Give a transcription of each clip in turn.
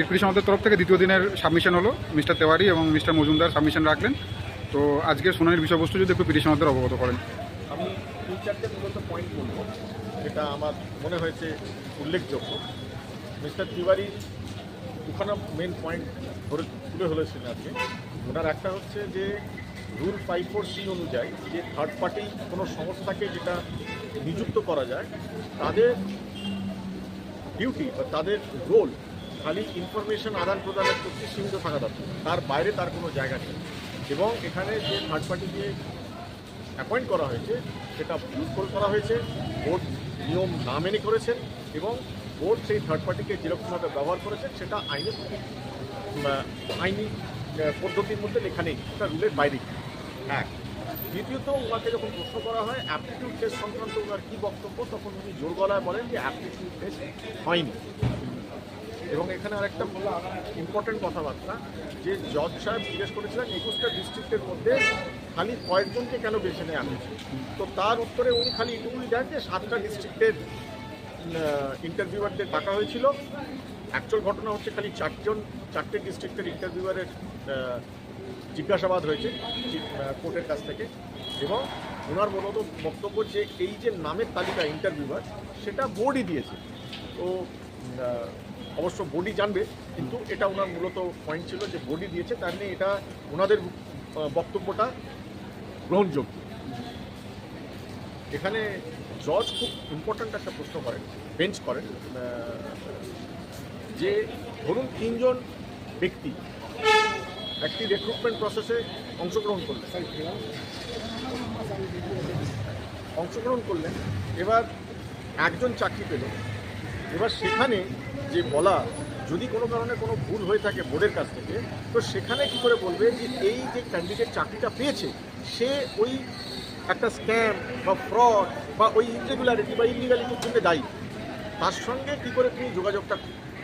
Repetition আমাদের তরফ থেকে দ্বিতীয় দিনের সাবমিশন হলো, মিস্টার তেওয়ারি এবং মিস্টার মজুমদার সাবমিশন রাখলেন। তো আজকের শুনানির বিষয়বস্তু যদি একটু পিটিশনারদের অবগত করেন। আমি তিন চারটে মূলত পয়েন্ট বলব, যেটা আমার মনে হয়েছে উল্লেখযোগ্য। মিস্টার তিওয়ারি দুখানা মেন পয়েন্ট ধরে তুলে ধরেছেন আজকে। ওনার একটা হচ্ছে যে রুল ফাইভ ফোর সি অনুযায়ী যে থার্ড পার্টি কোনো সংস্থাকে যেটা নিযুক্ত করা যায়, তাদের ডিউটি বা তাদের রোল খালি ইনফরমেশন আদান প্রদানের প্রতি সীমিত থাকা দরকার। তার বাইরে তার কোনো জায়গা নেই। এবং এখানে যে থার্ড পার্টি দিয়ে অ্যাপয়েন্ট করা হয়েছে, সেটা ভুল করা হয়েছে। বোর্ড নিয়ম না মেনে করেছেন এবং বোর্ড সেই থার্ড পার্টিকে যেরকমভাবে ব্যবহার করেছেন, সেটা আইনের আইনি পদ্ধতির মধ্যে লেখা নেই। সেটা রুলের বাইরে। এক দ্বিতীয়ত, ওনাকে যখন প্রশ্ন করা হয় অ্যাপটিটিউড টেস্ট সংক্রান্ত ওনার কী বক্তব্য, তখন উনি জোর গলায় বলেন যে অ্যাপটিটিউড টেস্ট হয়নি। এবং এখানে আরেকটা ইম্পর্টেন্ট কথাবার্তা, যে জজ সাহেব জিজ্ঞেস করেছিলেন একুশটা ডিস্ট্রিক্টের মধ্যে খালি কয়েকজনকে কেন বেছে নেওয়া হয়েছে? তো তার উত্তরে উনি খালি এটুকুই দেন যে সাতটা ডিস্ট্রিক্টের ইন্টারভিউয়ারদের ডাকা হয়েছিল। অ্যাকচুয়াল ঘটনা হচ্ছে খালি চারজন, চারটে ডিস্ট্রিক্টের ইন্টারভিউয়ারের জিজ্ঞাসাবাদ হয়েছে কোর্টের কাছ থেকে। এবং ওনার মূলত বক্তব্য যে এই যে নামের তালিকা ইন্টারভিউয়ার সেটা বোর্ডই দিয়েছে। তো অবশ্য বডি জানবে, কিন্তু এটা ওনার মূলত পয়েন্ট ছিল যে বডি দিয়েছে, তার নিয়ে এটা ওনাদের বক্তব্যটা গ্রহণযোগ্য। এখানে জজ খুব ইম্পর্ট্যান্ট একটা প্রশ্ন করেন বেঞ্চ করেন যে ধরুন তিনজন ব্যক্তি একটি রিক্রুটমেন্ট প্রসেসে অংশগ্রহণ করলেন। অংশগ্রহণ করলেন, এবার একজন চাকরি পেল, এবার সেখানে যে বলা, যদি কোনো কারণে কোনো ভুল হয়ে থাকে বোর্ডের কাছ থেকে, তো সেখানে কি করে বলবে যে এই যে ক্যান্ডিডেট চাকরিটা পেয়েছে, সে ওই একটা স্ক্যাম বা ফ্রড বা ওই ইরেগুলারিটি বা ইলিগালিটির জন্য দায়ী। তার সঙ্গে কি করে তুমি যোগাযোগটা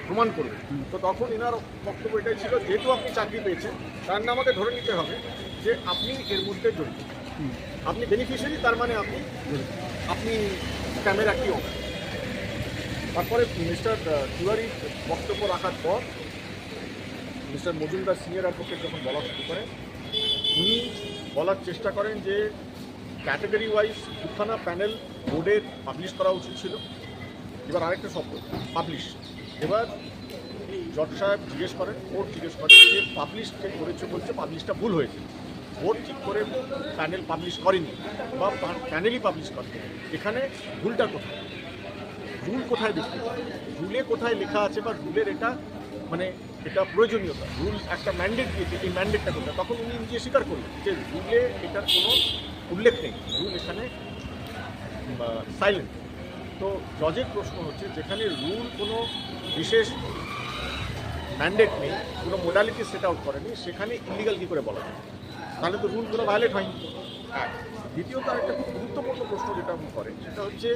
প্রমাণ করবে? তো তখন এনার বক্তব্য এটাই ছিল, যেহেতু আপনি চাকরি পেয়েছেন, তার নাম আমাকে ধরে নিতে হবে যে আপনি এর মধ্যে জড়িত। আপনি বেনিফিশিয়ারি তার মানে আপনি আপনি স্ক্যামের একটি অংশ তারপরে মিস্টার তিওয়ারি বক্তব্য রাখার পর মিস্টার মজুমদার সিনিয়র অ্যাডভোকেট যখন বলা শুরু করেন উনি বলার চেষ্টা করেন যে ক্যাটাগরি ওয়াইজ দুখানা প্যানেল বোর্ডের পাবলিশ করা উচিত ছিল। এবার আরেকটা শব্দ পাবলিশ এবার জজ সাহেব জিজ্ঞেস করেন কোর্ট জিজ্ঞেস করেন যে পাবলিশ যে করেছে বলছে পাবলিশটা ভুল হয়েছে। বোর্ড ঠিক করে প্যানেল পাবলিশ করেনি বা প্যানেলই পাবলিশ করে এখানে ভুলটা কোথায়? রুল কোথায় দেখতে রুলে কোথায় লেখা আছে বা রুলের এটা মানে এটা প্রয়োজনীয়তা রুল একটা ম্যান্ডেট দিয়েছে, এই ম্যান্ডেটটা কোথায় তখন উনি নিজে স্বীকার করলেন যে রুলে এটার কোনো উল্লেখ নেই। রুল এখানে সাইলেন্ট তো জজের প্রশ্ন হচ্ছে, যেখানে রুল কোনো বিশেষ ম্যান্ডেট নেই, কোনো মোডালিটি সেট আউট করেনি, সেখানে ইলিগাল কী করে বলা যায়? তাহলে তো রুল কোনো ভায়োলেট হয়নি। আর দ্বিতীয়ত আরেকটা খুব গুরুত্বপূর্ণ প্রশ্ন যেটা করেন, সেটা হচ্ছে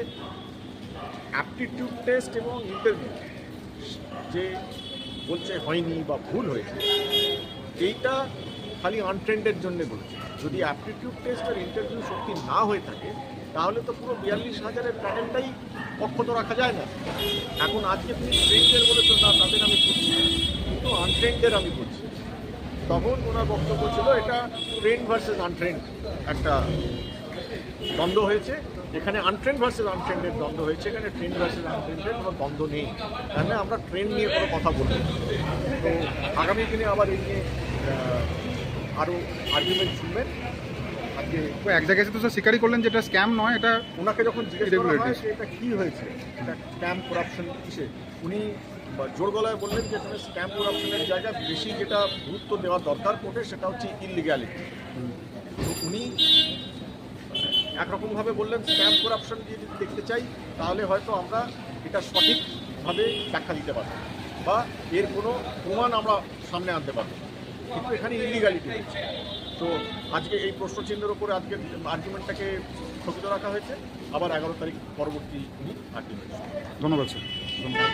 অ্যাপটিটিউড টেস্ট এবং ইন্টারভিউ যে বলছে হয়নি বা ভুল হয়েছে, এইটা খালি আনট্রেন্ডের জন্য বলছে। যদি অ্যাপটিটিউড টেস্ট আর ইন্টারভিউ সত্যি না হয়ে থাকে, তাহলে তো পুরো বিয়াল্লিশ হাজারের প্যানেলটাই অক্ষত রাখা যায় না। এখন আজকে তুমি ট্রেন্ডের বলেছ, না, তাদের আমি বুঝছি কিন্তু আনট্রেন্ডের আমি বুঝছি তখন ওনার বক্তব্য ছিল, এটা ট্রেন্ড ভার্সেস আনট্রেন্ড একটা দ্বন্দ্ব হয়েছে। এখানে আনট্রেন্ড ভার্সেস আনট্রেন্ডের দ্বন্দ্ব হয়েছে। এখানে ট্রেন ভার্সেস আনট্রেন্ডের কোনো দ্বন্দ্ব নেই। তাহলে আমরা ট্রেন নিয়ে কোনো কথা বলব তো আগামী দিনে আবার এই নিয়ে আরও আর্গুমেন্ট শুনবেন। আজকে এক জায়গায় তো স্যার স্বীকারই করলেন যে এটা স্ক্যাম নয় এটা ওনাকে যখন জিজ্ঞেস করা হয় যে এটা কী হয়েছে এটা স্ক্যাম করাপশন কিসে? উনি জোর গলায় বললেন যে এখানে স্ক্যাম করাপশনের জায়গায় বেশি যেটা গুরুত্ব দেওয়া দরকার কোর্টে সেটা হচ্ছে ইলিগ্যালিটি তো উনি একরকমভাবে বললেন স্ক্যাম করাপশন দিয়ে যদি দেখতে চাই, তাহলে হয়তো আমরা এটা সঠিকভাবে ব্যাখ্যা দিতে পারব বা এর কোনো প্রমাণ আমরা সামনে আনতে পারব। কিন্তু এখানে ইলিগালিটি তো আজকে এই প্রশ্নচিহ্নের ওপরে আজকে আর্গুমেন্টটাকে স্থগিত রাখা হয়েছে। আবার এগারো তারিখ পরবর্তী আর্গুমেন্ট ধন্যবাদ স্যার ধন্যবাদ।